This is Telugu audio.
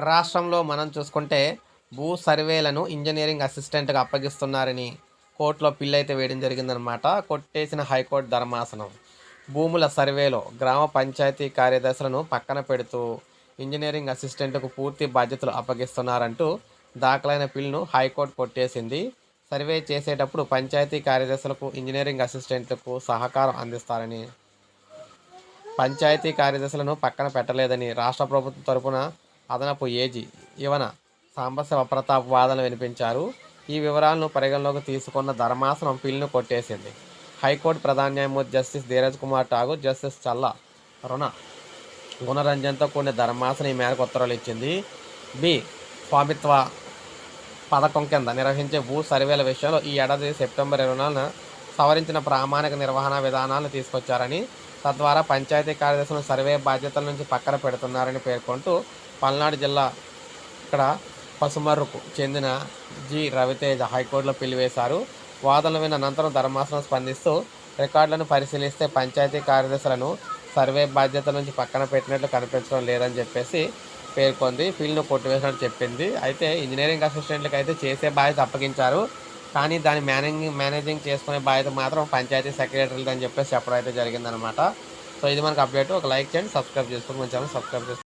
రాష్ట్రంలో మనం చూసుకుంటే భూ సర్వేలను ఇంజనీరింగ్ అసిస్టెంట్గా అప్పగిస్తున్నారని కోర్టులో పిల్లైతే వేయడం జరిగిందనమాట కొట్టేసిన హైకోర్టు ధర్మాసనం. భూముల సర్వేలో గ్రామ పంచాయతీ కార్యదర్శులను పక్కన పెడుతూ ఇంజనీరింగ్ అసిస్టెంట్కు పూర్తి బాధ్యతలు అప్పగిస్తున్నారంటూ దాఖలైన పిల్ను హైకోర్టు కొట్టేసింది. సర్వే చేసేటప్పుడు పంచాయతీ కార్యదర్శులకు ఇంజనీరింగ్ అసిస్టెంట్లకు సహకారం అందిస్తారని. పంచాయతీ కార్యదర్శులను పక్కన పెట్టలేదని రాష్ట్ర ప్రభుత్వం తరపున అదనపు ఏజీ యువన సాంబశివ ప్రతాప్ వాదన వినిపించారు. ఈ వివరాలను పరిగణలోకి తీసుకున్న ధర్మాసనం పిల్లును కొట్టేసింది. హైకోర్టు ప్రధాన న్యాయమూర్తి జస్టిస్ ధీరజ్ కుమార్ ఠాగూర్ జస్టిస్ చల్ల రుణ గుణరంజన్తో కూడిన ధర్మాసనం ఈ మేరకు ఉత్తర్వులు ఇచ్చింది. బి స్వామిత్వ పథకం కింద నిర్వహించే భూ సర్వేల విషయంలో ఈ ఏడాది సెప్టెంబర్ ఇరవై నాలుగున సవరించిన ప్రామాణిక నిర్వహణ విధానాలను తీసుకొచ్చారని తద్వారా పంచాయతీ కార్యదర్శులను సర్వే బాధ్యతల నుంచి పక్కన పెడుతున్నారని పేర్కొంటూ పల్నాడు జిల్లా ఇక్కడ పసుమర్రుకు చెందిన జి. రవితేజ హైకోర్టులో పిలివేశారు. వాదనలు విన్న అనంతరం ధర్మాసనం స్పందిస్తూ రికార్డులను పరిశీలిస్తే పంచాయతీ కార్యదర్శులను సర్వే బాధ్యతల నుంచి పక్కన పెట్టినట్లు కనిపించడం లేదని చెప్పేసి పేర్కొంది. ఫీల్డ్ను కొట్టివేసినట్టు చెప్పింది. అయితే ఇంజనీరింగ్ అసిస్టెంట్లకు అయితే చేసే బాధ్యత అప్పగించారు. కానీ దాని మేనేజింగ్ మేనేజింగ్ చేసుకునే బాధ్యత మాత్రం పంచాయతీ సెక్రటరీలు అని చెప్పేసి చెప్పడం అయితే జరిగిందనమాట సో ఇది మనకు అప్డేట్. ఒక లైక్ చేయండి సబ్స్క్రైబ్ చేసుకోండి. మన ఛానల్ సబ్స్క్రైబ్ చేసుకోండి.